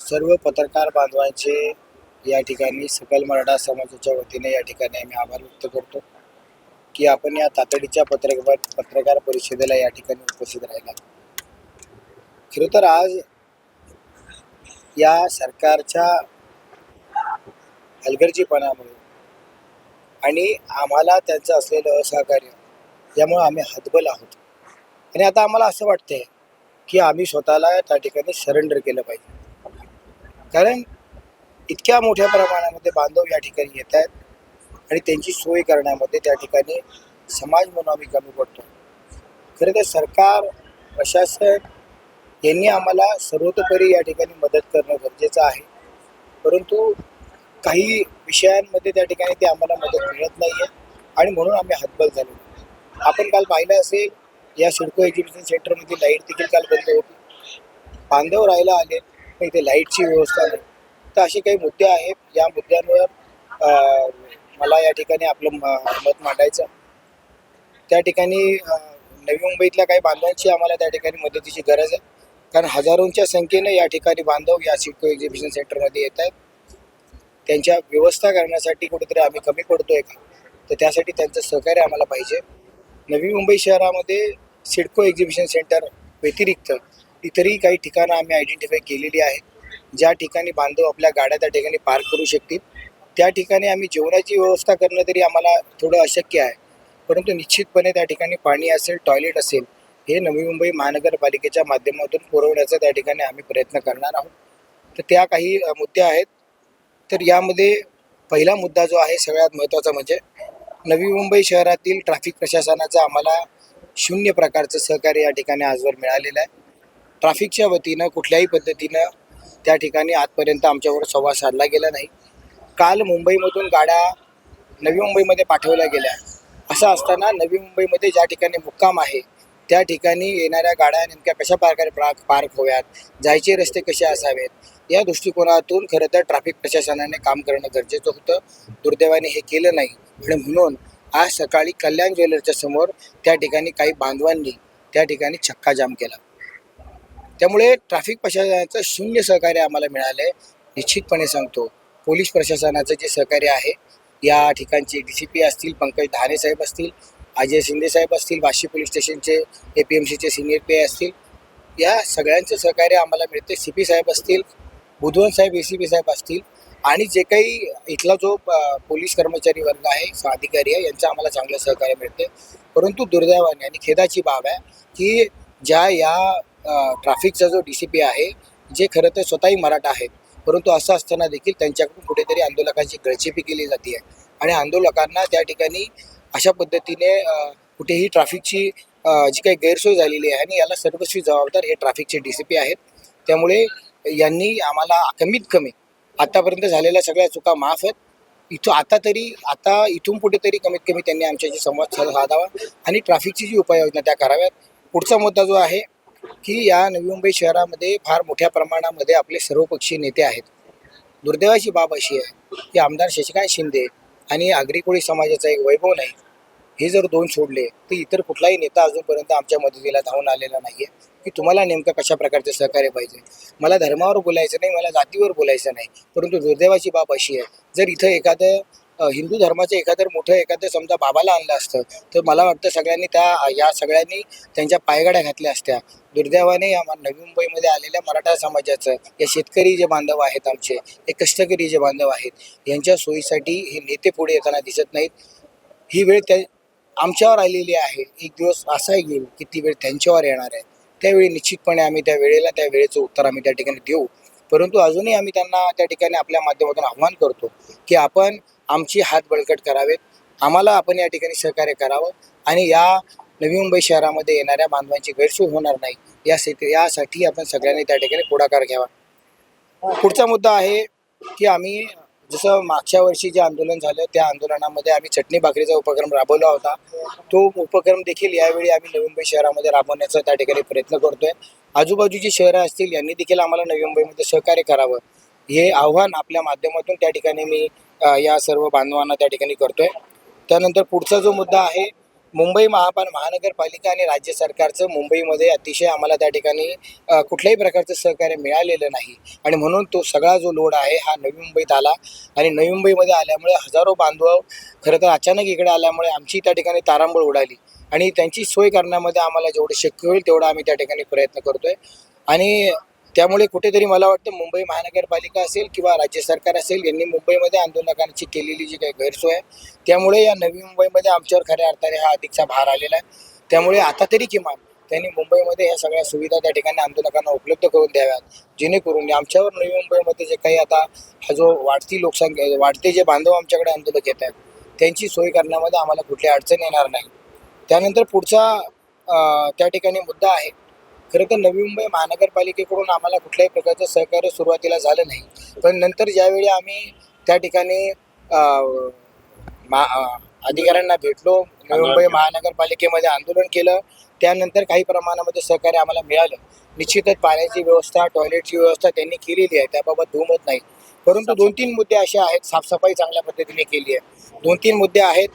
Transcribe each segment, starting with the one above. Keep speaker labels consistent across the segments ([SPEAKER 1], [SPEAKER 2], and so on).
[SPEAKER 1] सर्व पत्रकार बांधवांचे या ठिकाणी सकल मराठा समाजाच्या वतीने या ठिकाणी आम्ही आभार व्यक्त करतो की आपण या तातडीच्या पत्रकार पत्रकार परिषदेला या ठिकाणी उपस्थित राहिला खरं तर आज या सरकारच्या हलगर्जीपणामुळे आणि आम्हाला त्यांचं असलेलं असहकार्य यामुळे आम्ही हतबल आहोत. आणि आता आम्हाला असं वाटतंय की आम्ही स्वतःला त्या ठिकाणी सरेंडर केलं पाहिजे. कारण इतक्या मोठ्या प्रमाणामध्ये बांधव या ठिकाणी येत आहेत आणि त्यांची सोय करण्यामध्ये त्या ठिकाणी समाज म्हणून आम्ही कमी पडतो. खरं तर सरकार प्रशासन यांनी आम्हाला सर्वतोपरी या ठिकाणी मदत करणं गरजेचं आहे. परंतु काही विषयांमध्ये त्या ठिकाणी ते आम्हाला मदत मिळत नाही आहे आणि म्हणून आम्ही हतबल झालो आपण काल पाहिलं असेल या सिडको एक्झिबिशन सेंटरमध्ये लाइट देखील काल बंद होती. बांधव राहायला आले पण इथे लाईटची व्यवस्था नाही. तर असे काही मुद्दे आहेत. या मुद्द्यांवर मला या ठिकाणी आपलं म- मत मांडायचं त्या ठिकाणी नवी मुंबईतल्या काही बांधवांची आम्हाला त्या ठिकाणी मदतीची गरज आहे. कारण हजारोंच्या संख्येनं या ठिकाणी बांधव या सिडको एक्झिबिशन सेंटरमध्ये येत आहेत. त्यांच्या व्यवस्था करण्यासाठी कुठेतरी आम्ही कमी पडतोय का? तर त्यासाठी त्यांचं सहकार्य आम्हाला पाहिजे. नवी मुंबई शहरामध्ये सिडको एक्झिबिशन सेंटर व्यतिरिक्त इतरही काही ठिकाणं आम्ही आयडेंटिफाय केलेली आहेत. ज्या ठिकाणी बांधव आपल्या गाड्या त्या ठिकाणी पार्क करू शकतील. त्या ठिकाणी आम्ही जेवणाची व्यवस्था करणं तरी आम्हाला थोडं अशक्य आहे. परंतु निश्चितपणे त्या ठिकाणी पाणी असेल टॉयलेट असेल हे नवी मुंबई महानगरपालिकेच्या माध्यमातून पुरवण्याचा त्या ठिकाणी आम्ही प्रयत्न करणार आहोत. तर त्या काही मुद्दे आहेत. तर यामध्ये पहिला मुद्दा जो आहे सगळ्यात महत्त्वाचा म्हणजे नवी मुंबई शहरातील ट्रॅफिक प्रशासनाचा आम्हाला शून्य प्रकारचं सहकार्य या ठिकाणी आजवर मिळालेलं आहे. ट्रॅफिकच्या वतीनं कुठल्याही पद्धतीनं त्या ठिकाणी आजपर्यंत आमच्यावर संवाद साधला गेला नाही. काल मुंबईमधून गाड्या नवी मुंबईमध्ये पाठवल्या गेल्या. असं असताना नवी मुंबईमध्ये ज्या ठिकाणी मुक्काम आहे त्या ठिकाणी येणाऱ्या गाड्या नेमक्या कशा प्रकारे पार्क पार्क होव्यात जायचे रस्ते कसे असावेत या दृष्टिकोनातून खरं तर ट्रॅफिक प्रशासनाने काम करणं गरजेचं होतं. दुर्दैवाने हे केलं नाही. आणि म्हणून आज सकाळी कल्याण ज्वेलरच्या समोर त्या ठिकाणी काही बांधवांनी त्या ठिकाणी चक्काजाम केला. त्यामुळे ट्रॅफिक प्रशासनाचं शून्य सहकार्य आम्हाला मिळालं आहे निश्चितपणे सांगतो पोलीस प्रशासनाचं जे सहकार्य आहे या ठिकाणचे डी सी पी असतील पंकज धाने साहेब असतील अजय शिंदे साहेब असतील वाशी पोलीस स्टेशनचे ए पी एम सीचे सिनियर पी आय असतील या सगळ्यांचं सहकार्य आम्हाला मिळते सी पी साहेब असतील बुधवन साहेब ए सी पी साहेब असतील आणि जे काही इथला जो पोलीस कर्मचारी वर्ग आहे अधिकारी आहे यांचं आम्हाला चांगलं सहकार्य मिळते परंतु दुर्दैवाने आणि खेदाची बाब आहे की ज्या या ट्राफिकचा ट्रॅफिकचा जो डी सी पी आहे जे खरं तर स्वतःही मराठा आहेत परंतु असं असताना देखील त्यांच्याकडून कुठेतरी आंदोलकांची गळचेपी केली जाते आहे. आणि आंदोलकांना त्या ठिकाणी अशा पद्धतीने कुठेही ट्रॅफिकची जी काही गैरसोय झालेली आहे आणि याला सर्वस्वी जबाबदार हे ट्रॅफिकचे डी सी पी आहेत. त्यामुळे यांनी आम्हाला कमीत कमी आतापर्यंत झालेल्या सगळ्या चुका माफ आहेत. इथं आता तरी आता इथून पुढे तरी कमीत कमी त्यांनी आमच्याशी संवाद साधावा आणि ट्रॅफिकची जी उपाययोजना त्या कराव्यात. पुढचा मुद्दा जो आहे की या नवी मुंबई शहरामध्ये फार मोठ्या प्रमाणामध्ये आपले सर्वपक्षीय नेते आहेत. दुर्दैवाची बाब अशी आहे की आमदार शशिकांत शिंदे आणि आगरी कोळी समाजाचा एक वैभव नाही. हे जर दोन सोडले तर इतर कुठलाही नेता अजूनपर्यंत आमच्या मदतीला धावून आलेला नाही आहे की तुम्हाला नेमकं कशा प्रकारचं सहकार्य पाहिजे? मला धर्मावर बोलायचं नाही मला जातीवर बोलायचं नाही परंतु दुर्दैवाची बाब अशी आहे. जर इथं एखादं हिंदू धर्माचं एखादं मोठं एखादं समजा बाबाला आणलं असतं तर मला वाटतं सगळ्यांनी त्या या सगळ्यांनी त्यांच्या पायगाड्या घातल्या असत्या. दुर्दैवाने या नवी मुंबईमध्ये आलेल्या मराठा समाजाचं या शेतकरी जे बांधव आहेत आमचे हे कष्टकरी जे बांधव आहेत यांच्या सोयीसाठी हे नेते पुढे येताना दिसत नाहीत. ही वेळ त्या आमच्यावर आलेली आहे. एक दिवस असाही येईल की ती वेळ त्यांच्यावर येणार आहे. त्यावेळी निश्चितपणे आम्ही त्या वेळेला त्या वेळेचं उत्तर आम्ही त्या ठिकाणी देऊ. परंतु अजूनही आम्ही त्यांना त्या ठिकाणी आपल्या माध्यमातून आव्हान करतो की आपण आमची हात बळकट करावेत. आम्हाला आपण या ठिकाणी सहकार्य करावं आणि या नवी मुंबई शहरामध्ये येणाऱ्या बांधवांची गैरसोय होणार नाही. यासाठी यासाठी आपण सगळ्यांनी त्या ठिकाणी पुढाकार घ्यावा. पुढचा मुद्दा आहे की आम्ही जसं मागच्या वर्षी जे आंदोलन झालं त्या आंदोलनामध्ये आम्ही चटणी भाकरीचा उपक्रम राबवला होता. तो उपक्रम देखील यावेळी आम्ही नवी मुंबई शहरामध्ये राबवण्याचा त्या ठिकाणी प्रयत्न करतोय. आजूबाजूची शहरं असतील यांनी देखील आम्हाला नवी मुंबईमध्ये सहकार्य करावं. हे आव्हान आपल्या माध्यमातून त्या ठिकाणी मी या सर्व बांधवांना त्या ठिकाणी करतोय. त्यानंतर पुढचा जो मुद्दा आहे मुंबई महापाल महानगरपालिका आणि राज्य सरकारचं मुंबईमध्ये अतिशय आम्हाला त्या ठिकाणी कुठल्याही प्रकारचं सहकार्य मिळालेलं नाही. आणि म्हणून तो सगळा जो लोड आहे हा नवी मुंबईत आला. आणि नवी मुंबईमध्ये आल्यामुळे हजारो बांधव खरं तर अचानक इकडे आल्यामुळे आमची त्या ठिकाणी तारांबळ उडाली. आणि त्यांची सोय करण्यामध्ये आम्हाला जेवढं शक्य होईल तेवढा आम्ही त्या ठिकाणी प्रयत्न करतोय. आणि त्यामुळे कुठेतरी मला वाटतं मुंबई महानगरपालिका असेल किंवा राज्य सरकार असेल यांनी मुंबईमध्ये आंदोलकांची केलेली जी काही गैरसोय आहे त्यामुळे या नवी मुंबईमध्ये आमच्यावर खऱ्या अर्थाने हा अधिकचा भार आलेला आहे. त्यामुळे आता तरी किमान त्यांनी मुंबईमध्ये ह्या सगळ्या सुविधा त्या ठिकाणी आंदोलकांना उपलब्ध करून द्याव्यात. जेणेकरून आमच्यावर नवी मुंबईमध्ये जे काही आता हा जो वाढती लोकसंख्या वाढते जे बांधव आमच्याकडे आंदोलक येत आहेत त्यांची सोय करण्यामध्ये आम्हाला कुठली अडचण येणार नाही. त्यानंतर पुढचा त्या ठिकाणी मुद्दा आहे खरं तर नवी मुंबई महानगरपालिकेकडून आम्हाला कुठल्याही प्रकारचं सहकार्य सुरुवातीला झालं नाही. पण नंतर ज्यावेळी आम्ही त्या ठिकाणी अधिकाऱ्यांना भेटलो नवी मुंबई महानगरपालिकेमध्ये आंदोलन केलं त्यानंतर काही प्रमाणामध्ये सहकार्य आम्हाला मिळालं. निश्चितच पाण्याची व्यवस्था टॉयलेटची व्यवस्था त्यांनी केलेली आहे त्याबाबत दुमत नाही. परंतु दोन तीन मुद्दे असे आहेत साफसफाई चांगल्या पद्धतीने केली आहे. दोन तीन मुद्दे आहेत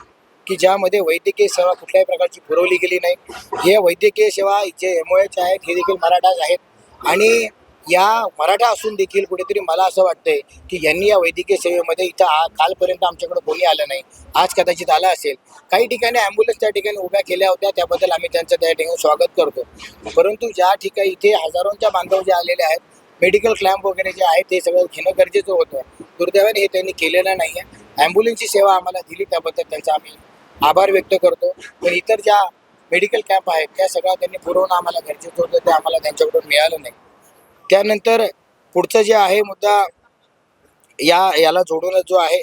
[SPEAKER 1] की ज्यामध्ये वैद्यकीय सेवा कुठल्याही प्रकारची पुरवली गेली नाही. हे वैद्यकीय सेवा जे एम ओ एच आहेत हे देखील मराठाच आहेत. आणि या मराठा असून देखील कुठेतरी मला असं वाटतंय की यांनी या वैद्यकीय सेवेमध्ये इथं आ कालपर्यंत आमच्याकडे कोणी आलं नाही. आज कदाचित आला असेल. काही ठिकाणी ॲम्ब्युलन्स त्या ठिकाणी उभ्या केल्या होत्या त्याबद्दल आम्ही त्यांचं त्या ठिकाणी स्वागत करतो. परंतु ज्या ठिकाणी इथे हजारोंच्या बांधव जे आलेले आहेत मेडिकल क्लॅम्प वगैरे जे आहेत ते सगळं घेणं गरजेचं होतं. दुर्दैवाने हे त्यांनी केलेलं नाही आहे ॲम्ब्युलन्सची सेवा आम्हाला दिली त्याबद्दल त्यांचा आम्ही आभार व्यक्त करतो. पण इतर ज्या मेडिकल कॅम्प आहेत त्या सगळ्या त्यांनी पुरवणं आम्हाला गरजेचं होतं ते आम्हाला त्यांच्याकडून मिळालं नाही. त्यानंतर पुढचं जे आहे मुद्दा या याला जोडूनच जो आहे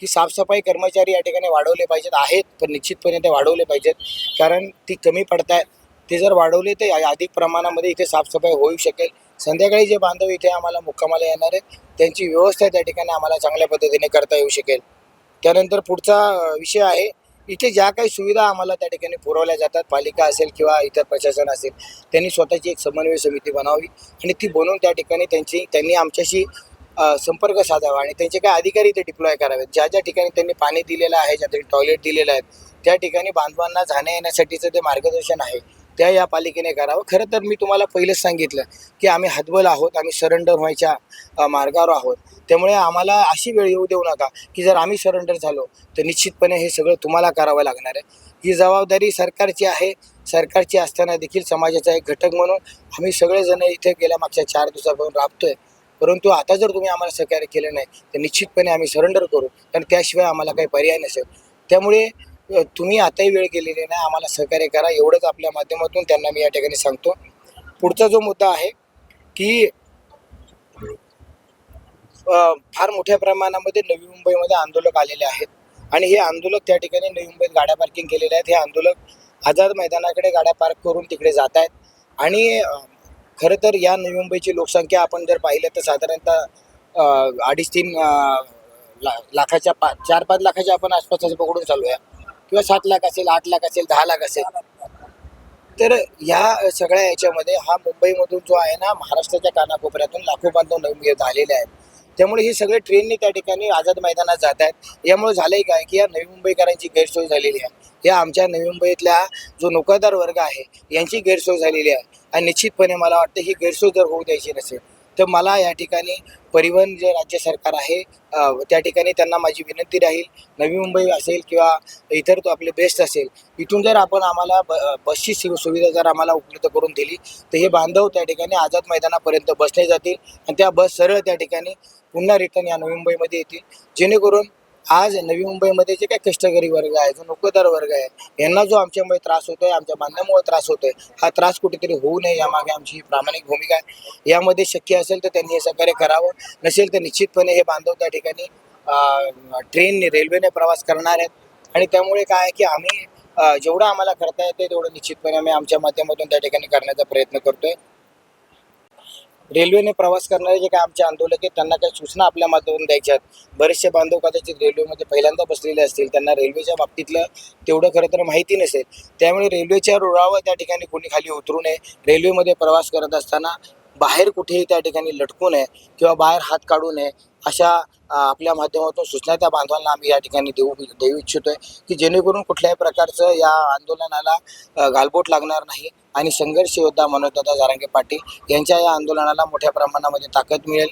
[SPEAKER 1] की साफसफाई कर्मचारी या ठिकाणी वाढवले पाहिजेत आहेत पण निश्चितपणे ते वाढवले पाहिजेत. कारण ती कमी पडत आहेत ते जर वाढवले तर या- अधिक प्रमाणामध्ये इथे साफसफाई होऊ शकेल. संध्याकाळी जे बांधव इथे आम्हाला मुक्कामाला येणार आहेत त्यांची व्यवस्था त्या ठिकाणी आम्हाला चांगल्या पद्धतीने करता येऊ शकेल. त्यानंतर पुढचा विषय आहे इथे ज्या काही सुविधा आम्हाला त्या ठिकाणी पुरवल्या जातात पालिका असेल किंवा इतर प्रशासन असेल त्यांनी स्वतःची एक समन्वय समिती बनावी आणि ती बनवून त्या ठिकाणी त्यांची त्यांनी आमच्याशी संपर्क साधावा आणि त्यांचे काही अधिकारी ते डिप्लॉय करावेत. ज्या ज्या ठिकाणी त्यांनी पाणी दिलेलं आहे ज्या ठिकाणी टॉयलेट दिलेलं आहे त्या ठिकाणी बांधवांना जाण्या येण्यासाठीचं ते मार्गदर्शन आहे. त्या या पालिकेने करावं. खरं तर मी तुम्हाला पहिलेच सांगितलं की आम्ही हतबल आहोत आम्ही सरेंडर व्हायच्या मार्गावर आहोत. त्यामुळे आम्हाला अशी वेळ येऊ देऊ नका की जर आम्ही सरेंडर झालो तर निश्चितपणे हे सगळं तुम्हाला करावं लागणार आहे. ही जबाबदारी सरकारची आहे. सरकारची असताना देखील समाजाचा एक घटक म्हणून आम्ही सगळेजण इथे गेल्या मागच्या चार दिवसापासून राबतोय. परंतु आता जर तुम्ही आम्हाला सहकार्य केलं नाही तर निश्चितपणे आम्ही सरेंडर करू. कारण त्याशिवाय आम्हाला काही पर्याय नसेल. त्यामुळे तुम्ही आताही वेळ गेलेली नाही आम्हाला सहकार्य करा. एवढंच आपल्या माध्यमातून त्यांना मी या ठिकाणी सांगतो. पुढचा जो मुद्दा आहे की फार मोठ्या प्रमाणामध्ये नवी मुंबईमध्ये आंदोलक आलेले आहेत. आणि हे आंदोलक त्या ठिकाणी नवी मुंबईत गाड्या पार्किंग केलेल्या आहेत. हे आंदोलक आझाद मैदानाकडे गाड्या पार्क करून तिकडे जात आहेत. आणि खरं तर या नवी मुंबईची लोकसंख्या आपण जर पाहिलं तर साधारणतः अडीच तीन ला लाखाच्या पा चार पाच लाखाच्या आपण आसपास पकडून चालू आहे किंवा सात लाख असेल आठ लाख असेल दहा लाख असेल. तर ह्या सगळ्या याच्यामध्ये हा मुंबईमधून जो आहे ना महाराष्ट्राच्या कानाकोपऱ्यातून लाखो बांधव नवीन मुंबईत आलेले आहेत. त्यामुळे हे सगळे ट्रेनने त्या ठिकाणी आझाद मैदानात जात आहेत. यामुळे झालंय काय की या नवी मुंबईकरांची गैरसोय झालेली आहे. या आमच्या नवी मुंबईतल्या जो नोकरदार वर्ग आहे यांची गैरसोय झालेली आहे. आणि निश्चितपणे मला वाटतं ही गैरसोय जर होऊ द्यायची नसेल तर मला या ठिकाणी परिवहन जे राज्य सरकार आहे त्या ठिकाणी त्यांना माझी विनंती राहील. नवी मुंबई असेल किंवा इतर तो आपले बेस्ट असेल इथून जर आपण आम्हाला ब बसची सु सुविधा जर आम्हाला उपलब्ध करून दिली तर हे बांधव त्या ठिकाणी आझाद मैदानापर्यंत बसले जातील आणि त्या बस सरळ त्या ठिकाणी पुन्हा रिटर्न या नवी मुंबईमध्ये येतील. जेणेकरून आज नवी मुंबईमध्ये जे काही कष्टकरी वर्ग आहे जो नोकरदार वर्ग आहे यांना जो आमच्यामुळे त्रास होतोय आमच्या बांधण्यामुळे त्रास होतोय हा त्रास कुठेतरी होऊ नये यामागे आमची ही प्रामाणिक भूमिका आहे. यामध्ये शक्य असेल तर त्यांनी हे सहकार्य करावं नसेल तर निश्चितपणे हे बांधव त्या ठिकाणी ट्रेनने रेल्वेने प्रवास करणार आहेत. आणि त्यामुळे काय आहे की आम्ही जेवढं आम्हाला करता येते तेवढं निश्चितपणे आम्ही आमच्या माध्यमातून त्या ठिकाणी करण्याचा प्रयत्न करतोय. रेल्वेने प्रवास करणारे जे काही आमचे आंदोलक आहेत त्यांना काही सूचना आपल्या माध्यमातून द्यायच्या आहेत. बरेचसे बांधव कदाचित रेल्वेमध्ये पहिल्यांदा बसलेले असतील त्यांना रेल्वेच्या बाबतीतलं तेवढं खरं तर माहिती नसेल. त्यामुळे रेल्वेच्या रुळावर त्या ठिकाणी कोणी खाली उतरू नये. रेल्वेमध्ये प्रवास करत असताना बाहेर कुठेही त्या ठिकाणी लटकू नये किंवा बाहेर हात काढू नये. अशा आपल्या माध्यमातून सूचना त्या बांधवांना आम्ही या ठिकाणी देऊ देऊ इच्छितोय की जेणेकरून कुठल्याही प्रकारचं या आंदोलनाला गालबोट लागणार नाही आणि संघर्ष योद्धा मनोजदादा जारांगे पाटील यांच्या या आंदोलनाला मोठ्या प्रमाणामध्ये ताकद मिळेल.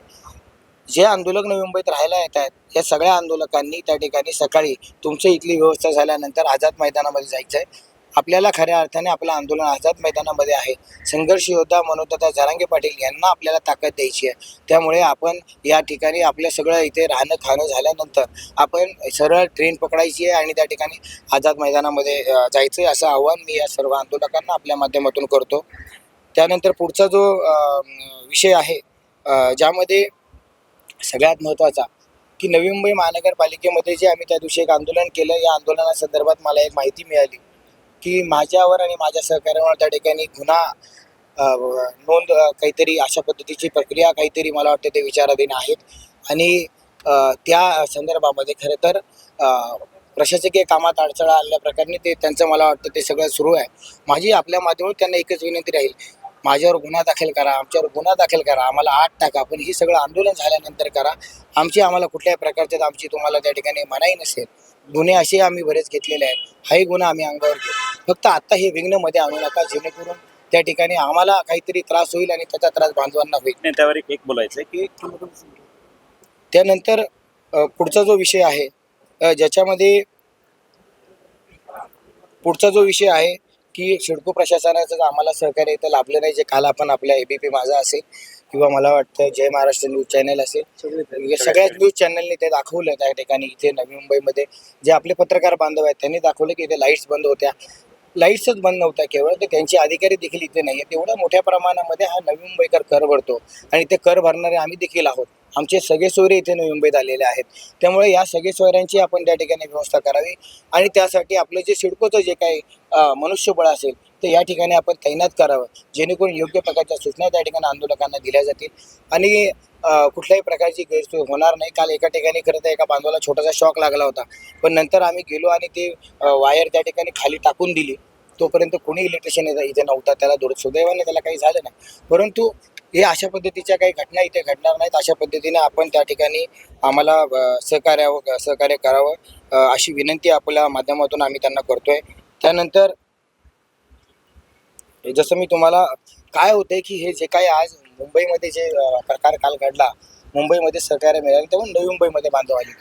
[SPEAKER 1] जे आंदोलक नवी मुंबईत राहायला येत आहेत या सगळ्या आंदोलकांनी त्या ठिकाणी सकाळी तुमच्या इथली व्यवस्था झाल्यानंतर आझाद मैदानामध्ये जायचं आहे आपल्याला खऱ्या अर्थाने आपलं आंदोलन आझाद मैदानामध्ये आहे. संघर्ष योद्धा मनोजदादा जारांगे पाटील यांना आपल्याला ताकद द्यायची आहे. त्यामुळे आपण या ठिकाणी आपलं सगळं इथे राहणं खाणं झाल्यानंतर आपण सरळ ट्रेन पकडायची आहे आणि त्या ठिकाणी आझाद मैदानामध्ये जायचं आहे असं आव्हान मी या सर्व आंदोलकांना आपल्या माध्यमातून करतो. त्यानंतर पुढचा जो विषय आहे ज्यामध्ये सगळ्यात महत्त्वाचा की नवी मुंबई महानगरपालिकेमध्ये जे आम्ही त्या दिवशी एक आंदोलन केलं या आंदोलनासंदर्भात मला एक माहिती मिळाली. की माझ्यावर आणि माझ्या सहकार्यावर त्या ठिकाणी गुन्हा नोंद काहीतरी अशा पद्धतीची प्रक्रिया काहीतरी मला वाटतं ते विचाराधीन आहेत. आणि त्या संदर्भामध्ये खरं तर प्रशासकीय कामात अडचणा आल्या प्रकारे ते त्यांचं मला वाटतं ते सगळं सुरू आहे. माझी आपल्या माध्यमातून त्यांना एकच विनंती राहील. माझ्यावर गुन्हा दाखल करा आमच्यावर गुन्हा दाखल करा आम्हाला आठ टाका पण हे सगळं आंदोलन झाल्यानंतर करा. आमची आम्हाला कुठल्याही प्रकारच्या आमची तुम्हाला त्या ठिकाणी मनाई नसेल. गुन्हे असे आम्ही बरेच घेतलेले आहेत. हाही गुन्हा आम्ही अंगावर घेऊ. फक्त आता हे विघ्नमध्ये आणू नका जेणेकरून त्या ठिकाणी आम्हाला काहीतरी त्रास होईल आणि त्याचा त्रास बांधवांना होईल.
[SPEAKER 2] नाही त्यावर एक बोलायचं की
[SPEAKER 1] त्यानंतर पुढचा जो विषय आहे ज्याच्यामध्ये पुढचा जो विषय आहे की सिडको प्रशासनाचं आम्हाला सहकार्य इथं लाभलं नाही जे काल आपण आपल्या एबीपी माझा असेल. किंवा मला वाटतं जय महाराष्ट्र न्यूज चॅनल असेल. या सगळ्याच न्यूज चॅनलने ते दाखवलं त्या ठिकाणी. इथे नवी मुंबईमध्ये जे आपले पत्रकार बांधव आहेत त्यांनी दाखवलं की इथे लाईट्स बंद होत्या. लाईट्सच बंद नव्हत्या केवळ तर त्यांचे अधिकारी देखील इथे नाही आहेत एवढ्या मोठ्या प्रमाणामध्ये हा नवी मुंबईकर कर भरतो. आणि ते कर भरणारे आम्ही देखील आहोत. आमचे सगळे सोयरे इथे नवी मुंबईत आलेले आहेत. त्यामुळे या सगळे सोयऱ्यांची आपण त्या ठिकाणी व्यवस्था करावी. आणि त्यासाठी आपलं जे सिडकोचं जे काही मनुष्यबळ असेल तर या ठिकाणी आपण तैनात करावं. जेणेकरून योग्य प्रकारच्या सूचना त्या ठिकाणी आंदोलकांना दिल्या जातील. आणि कुठल्याही प्रकारची गैरसोय होणार नाही. काल एका ठिकाणी खरं तर एका बांधवाला छोटासा शॉक लागला होता. पण नंतर आम्ही गेलो आणि ते वायर त्या ठिकाणी खाली टाकून दिली. तोपर्यंत कोणी इलेक्ट्रिशियन इथे नव्हता. त्याला दुर सुदैवाने त्याला काही झालं नाही. परंतु हे अशा पद्धतीच्या काही घटना इथे घडणार नाहीत. अशा पद्धतीने आपण त्या ठिकाणी आम्हाला सहकार्यावं सहकार्य करावं अशी विनंती आपल्या माध्यमातून आम्ही त्यांना करतोय. त्यानंतर जसं मी तुम्हाला काय होतंय की हे जे काही आज मुंबईमध्ये जे प्रकार काल घडला मुंबईमध्ये सहकार्य मिळालं तेव्हा नवी मुंबईमध्ये बांधव आले.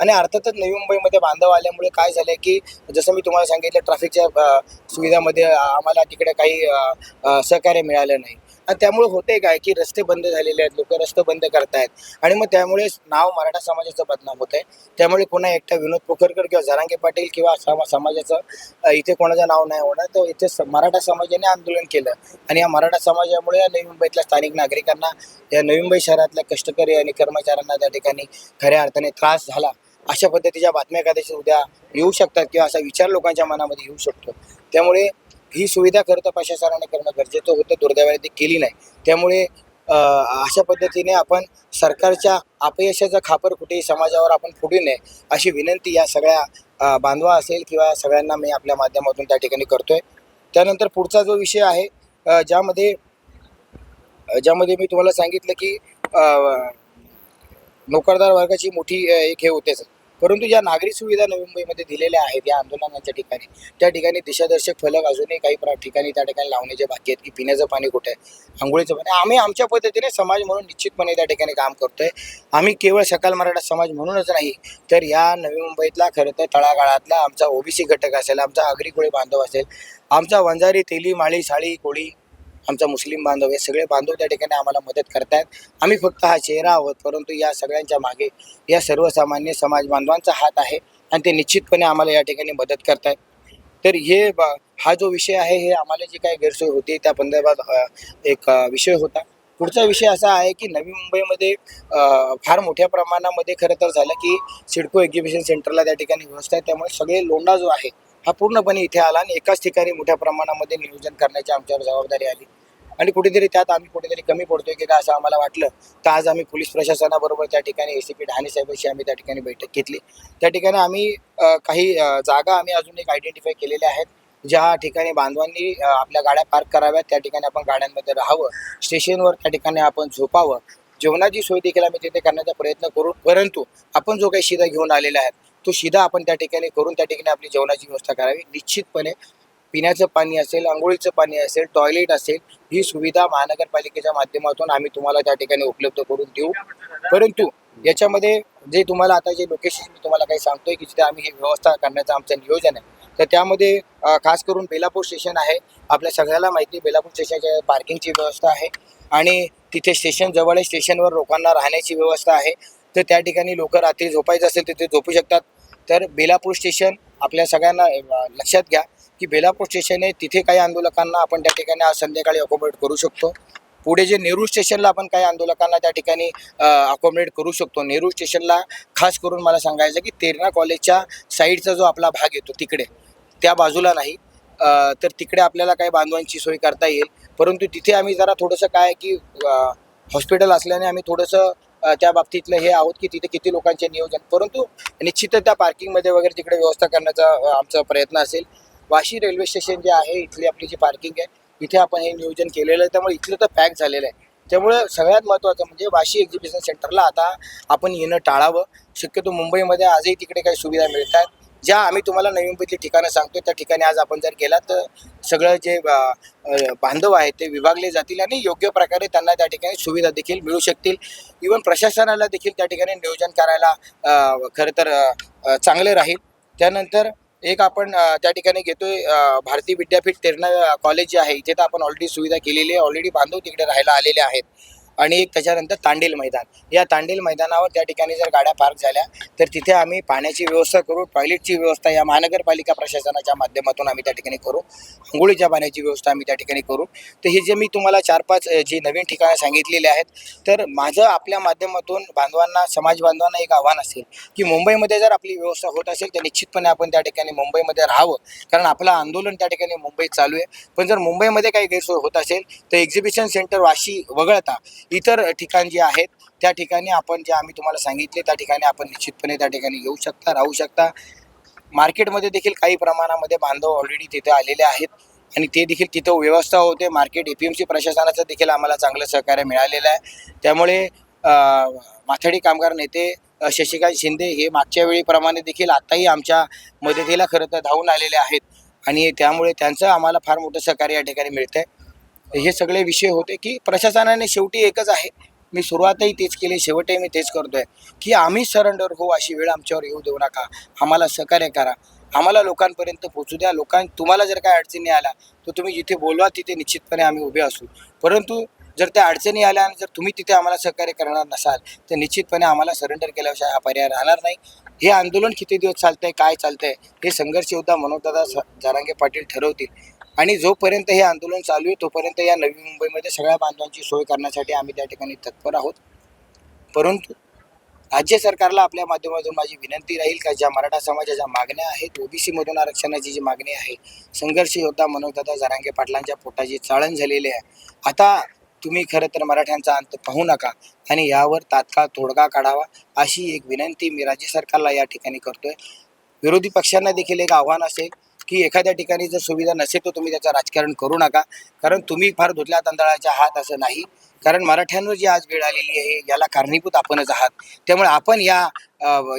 [SPEAKER 1] आणि अर्थातच नवी मुंबईमध्ये बांधव आल्यामुळे काय झालंय की जसं मी तुम्हाला सांगितलं ट्रॅफिकच्या सुविधामध्ये आम्हाला तिकडे काही सहकार्य मिळालं नाही. आणि त्यामुळे होते काय की रस्ते बंद झालेले आहेत लोक रस्ते बंद करतायत. आणि मग त्यामुळे नाव मराठा समाजाचं बदनाम होत आहे त्यामुळे पुन्हा एकटा विनोद पोखरकर किंवा जरांगे पाटील किंवा समाजाचं इथे कोणाचं नाव नाही होणार. तर इथे स- मराठा समाजाने आंदोलन केलं. आणि या मराठा समाजामुळे या नवी मुंबईतल्या स्थानिक नागरिकांना या नवी मुंबई शहरातल्या कष्टकरी आणि कर्मचाऱ्यांना त्या ठिकाणी खऱ्या अर्थाने त्रास झाला. अशा पद्धतीच्या बातम्या कदाचित उद्या येऊ शकतात किंवा असा विचार लोकांच्या मनामध्ये येऊ शकतो. त्यामुळे ही सुविधा खरं तर प्रशासनाने करणं गरजेचं होतं दुर्दैवाने ती केली नाही. त्यामुळे अशा पद्धतीने आपण सरकारच्या अपयशाचं खापर कुठेही समाजावर आपण फुटू नये अशी विनंती या सगळ्या बांधवा असेल किंवा सगळ्यांना मी आपल्या माध्यमातून त्या ठिकाणी करतोय. त्यानंतर पुढचा जो विषय आहे ज्यामध्ये ज्यामध्ये मी तुम्हाला सांगितलं की नोकरदार वर्गाची मोठी एक हे होतेच. परंतु ज्या नागरी सुविधा नवी मुंबईमध्ये दिलेल्या आहेत या आंदोलनाच्या ठिकाणी त्या ठिकाणी दिशादर्शक फलक अजूनही काही ठिकाणी त्या ठिकाणी लावण्याचे बाकी आहेत की पिण्याचं पाणी कुठे आहे आंघोळीचं पाणी. आम्ही आमच्या पद्धतीने समाज म्हणून निश्चितपणे त्या ठिकाणी काम करतोय. आम्ही केवळ सकाल मराठा समाज म्हणूनच नाही तर या नवी मुंबईतला खरं तर तळागाळातला आमचा ओबीसी घटक असेल आमचा आगरी कोळी बांधव असेल आमचा वंजारी तेली माळी साळी कोळी आमचा मुस्लिम बांधव हे सगळे बांधव त्या ठिकाणी आम्हाला मदत करतायत. आम्ही फक्त हा चेहरा आहोत परंतु या सगळ्यांच्या मागे या सर्वसामान्य समाज बांधवांचा हात आहे आणि ते निश्चितपणे आम्हाला या ठिकाणी मदत करतायत. तर हे हा जो विषय आहे हे आम्हाला जी काही गैरसोय होती त्या संदर्भात एक विषय होता. पुढचा विषय असा आहे की नवी मुंबईमध्ये फार मोठ्या प्रमाणामध्ये खरं तर झालं की सिडको एक्झिबिशन सेंटरला त्या ठिकाणी व्यवस्था आहे. त्यामुळे सगळे लोंडा जो आहे हा पूर्णपणे इथे आला आणि एकाच ठिकाणी मोठ्या प्रमाणामध्ये नियोजन करण्याची आमच्यावर जबाबदारी आली. आणि कुठेतरी त्यात आम्ही कुठेतरी कमी पडतोय की काय असं आम्हाला वाटलं. तर आज आम्ही पोलीस प्रशासनाबरोबर त्या ठिकाणी ए सी पी ढाणे साहेबांशी आम्ही त्या ठिकाणी बैठक घेतली. त्या ठिकाणी आम्ही काही जागा आम्ही अजून एक आयडेंटिफाय केलेल्या आहेत. ज्या ठिकाणी बांधवांनी आपल्या गाड्या पार्क कराव्यात. त्या ठिकाणी आपण गाड्यांमध्ये राहावं. स्टेशनवर त्या ठिकाणी आपण झोपावं. जेवणाची सोय देखील आम्ही तिथे करण्याचा प्रयत्न करू. परंतु आपण जो काही शिधा घेऊन आलेला आहे तो शिधा आपण त्या ठिकाणी करून त्या ठिकाणी आपली जेवणाची व्यवस्था करावी. निश्चितपणे पिण्याचं पाणी असेल आंघोळीचं पाणी असेल टॉयलेट असेल ही सुविधा महानगरपालिकेच्या माध्यमातून आम्ही तुम्हाला त्या ठिकाणी उपलब्ध करून देऊ. परंतु याच्यामध्ये जे तुम्हाला आता जे लोकेशन मी तुम्हाला काही सांगतोय की जिथे आम्ही ही व्यवस्था करण्याचं आमचं नियोजन आहे तर त्यामध्ये खास करून बेलापूर स्टेशन आहे. आपल्या सगळ्याला माहिती बेलापूर स्टेशनच्या पार्किंगची व्यवस्था आहे आणि तिथे स्टेशन जवळ आहे. स्टेशनवर लोकांना राहण्याची व्यवस्था आहे. तर त्या ठिकाणी लोक रात्री झोपायचं असेल तिथे झोपू शकतात. तर बेलापूर स्टेशन आपल्या सगळ्यांना लक्षात घ्या की बेलापूर स्टेशन आहे तिथे काही आंदोलकांना आपण त्या ठिकाणी आज संध्याकाळी अकोमोडेट करू शकतो. पुढे जे नेहरू स्टेशनला आपण काही आंदोलकांना त्या ठिकाणी अकोमोडेट करू शकतो. नेहरू स्टेशनला खास करून मला सांगायचं की तेरणा कॉलेजच्या साईडचा जो आपला भाग येतो तिकडे त्या बाजूला नाही. तर तिकडे आपल्याला काही बांधवांची सोय करता येईल. परंतु तिथे आम्ही जरा थोडंसं काय की हॉस्पिटल असल्याने आम्ही थोडंसं त्या बाबतीतलं हे आहोत की तिथे किती लोकांचे नियोजन. परंतु निश्चितच त्या पार्किंगमध्ये वगैरे तिकडे व्यवस्था करण्याचा आमचा प्रयत्न असेल. वाशी रेल्वे स्टेशन जे आहे इथली आपली जी पार्किंग आहे इथे आपण हे नियोजन केलेलं आहे. त्यामुळे इथलं तर पॅक झालेलं आहे. त्यामुळे सगळ्यात महत्त्वाचं म्हणजे वाशी एक्झिबिशन सेंटरला आता आपण येणं टाळावं. शक्यतो मुंबईमध्ये आजही तिकडे काही सुविधा मिळतात. ज्या आम्ही तुम्हाला नवी मुंबईतली ठिकाणं सांगतो त्या ठिकाणी आज आपण जर गेला तर सगळं जे बांधव आहेत ते विभागले जातील आणि योग्य प्रकारे त्यांना त्या ठिकाणी सुविधा देखील मिळू शकतील. इवन प्रशासनाला देखील त्या ठिकाणी नियोजन करायला खरं तर चांगले राहील. त्यानंतर एक आपण त्या ठिकाणी घेतोय अ, भारती विद्यापीठ तेरणा कॉलेज जे आहे इथे तर आपण ऑलरेडी सुविधा केलेली आहे. ऑलरेडी बांधव तिकडे राहायला आलेले आहेत. आणि एक त्याच्यानंतर तांडेल मैदान. या तांडेल मैदानावर त्या ठिकाणी जर गाड्या पार्क झाल्या तर तिथे आम्ही पाण्याची व्यवस्था करू टॉयलेटची व्यवस्था या महानगरपालिका प्रशासनाच्या माध्यमातून आम्ही त्या ठिकाणी करू. आंघोळीच्या पाण्याची व्यवस्था आम्ही त्या ठिकाणी करू. तर हे जे मी तुम्हाला चार पाच जी नवीन ठिकाणं सांगितलेली आहेत तर माझं आपल्या माध्यमातून बांधवांना समाज बांधवांना एक आव्हान असेल की मुंबईमध्ये जर आपली व्यवस्था होत असेल तर निश्चितपणे आपण त्या ठिकाणी मुंबईमध्ये राहावं. कारण आपलं आंदोलन त्या ठिकाणी मुंबईत चालू आहे. पण जर मुंबईमध्ये काही गैरसोय होत असेल तर एक्झिबिशन सेंटर वाशी वगळता इतर ठिकाण जे आहेत त्या ठिकाणी आपण जे आम्ही तुम्हाला सांगितले त्या ठिकाणी आपण निश्चितपणे त्या ठिकाणी येऊ शकता राहू शकता. मार्केटमध्ये देखील काही प्रमाणामध्ये बांधव ऑलरेडी तिथे आलेले आहेत आणि ते देखील तिथं व्यवस्था होते. Market A P M C प्रशासनाचं देखील आम्हाला चांगलं सहकार्य मिळालेलं आहे. त्यामुळे माथाडी कामगार नेते शशिकांत शिंदे हे मागच्या वेळीप्रमाणे देखील आत्ताही आमच्या मदतीला खरं तर धावून आलेले आहेत. आणि त्यामुळे त्यांचं आम्हाला फार मोठं सहकार्य या ठिकाणी मिळतं आहे हे सगळे विषय होते की प्रशासनाने शेवटी एकच आहे. मी सुरुवातही तेच केली शेवटही मी तेच करतोय. की आम्ही सरेंडर हो अशी वेळ आमच्यावर येऊ देऊ नका. आम्हाला सहकार्य करा. आम्हाला लोकांपर्यंत पोहोचू द्या. लोकां तुम्हाला जर काय अडचणी आल्या तर तुम्ही जिथे बोलवा तिथे निश्चितपणे आम्ही उभे असू. परंतु जर त्या अडचणी आल्या आणि जर तुम्ही तिथे आम्हाला सहकार्य करणार नसाल तर निश्चितपणे आम्हाला सरेंडर केल्याशिवाय हा पर्याय राहणार नाही. हे आंदोलन किती दिवस चालतंय काय चालतंय हे संघर्ष योद्धा मनोजदादा स- पाटील ठरवतील. आणि जोपर्यंत हे आंदोलन चालू आहे तोपर्यंत या नवी मुंबईमध्ये सगळ्या बांधवांची सोय करण्यासाठी आम्ही त्या ठिकाणी तत्पर आहोत. परंतु राज्य सरकारला आपल्या माध्यमातून माझी विनंती राहील का ज्या मराठा समाजाच्या मागण्या आहेत ओबीसीमधून आरक्षणाची जी मागणी आहे संघर्ष योद्धा मनोजदादा जरांगे पाटलांच्या पोटाची चाळण झालेली आहे. आता तुम्ही खरं तर मराठ्यांचा अंत पाहू नका आणि यावर तात्काळ तोडगा काढावा अशी एक विनंती मी राज्य सरकारला या ठिकाणी करतोय. विरोधी पक्षांना देखील एक आव्हान असेल की एखाद्या ठिकाणी जर सुविधा नसेल तर तुम्ही त्याचं राजकारण करू नका. कारण तुम्ही फार धुतल्या तांदळाच्या आहात असं नाही. कारण मराठ्यांवर जी आज वेळ आलेली आहे याला कारणीभूत आपणच आहात. त्यामुळे आपण या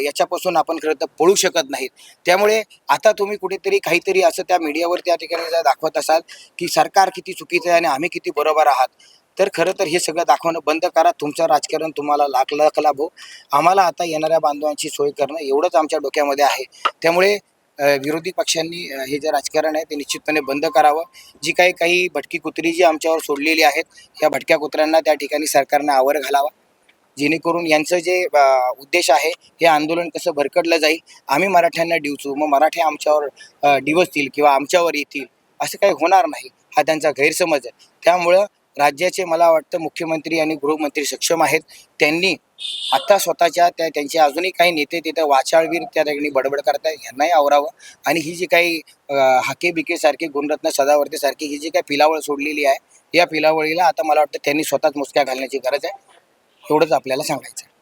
[SPEAKER 1] याच्यापासून आपण खरं तर पळू शकत नाहीत. त्यामुळे आता तुम्ही कुठेतरी काहीतरी असं त्या मीडियावर त्या ठिकाणी जर दाखवत असाल की सरकार किती चुकीचं आहे आणि आम्ही किती बरोबर आहात तर खरं तर हे सगळं दाखवणं बंद करा. तुमचं राजकारण तुम्हाला लाख लाख लाभो. आम्हाला आता येणाऱ्या बांधवांची सोय करणं एवढंच आमच्या डोक्यामध्ये आहे. त्यामुळे विरोधी पक्षांनी हे जे राजकारण आहे ते निश्चितपणे बंद करावं. जी काही काही भटकी कुत्री जी आमच्यावर सोडलेली आहेत या भटक्या कुत्र्यांना त्या ठिकाणी सरकारनं आवर घालावा. जेणेकरून यांचं जे उद्देश आहे हे आंदोलन कसं भरकटलं जाईल आम्ही मराठ्यांना डिवचू मग मराठी आमच्यावर अ, डिवचतील किंवा आमच्यावर येतील असं काही होणार नाही हा त्यांचा गैरसमज आहे. त्यामुळं राज्याचे मला वाटतं मुख्यमंत्री आणि गृहमंत्री सक्षम आहेत. त्यांनी आता स्वतःच्या त्या त्यांचे अजूनही काही नेते तिथं वाचाळवीर त्या ठिकाणी बडबड करतायत यांनाही आवरावं. आणि ही जी काही हाकेबिकेसारखी हाके बिके सारखी गुणरत्न सदावर्ते सारखी ही जी काही पिलावळ सोडलेली आहे या पिलावळीला आता मला वाटतं त्यांनी स्वतःच मुसक्या घालण्याची गरज आहे. एवढंच आपल्याला सांगायचं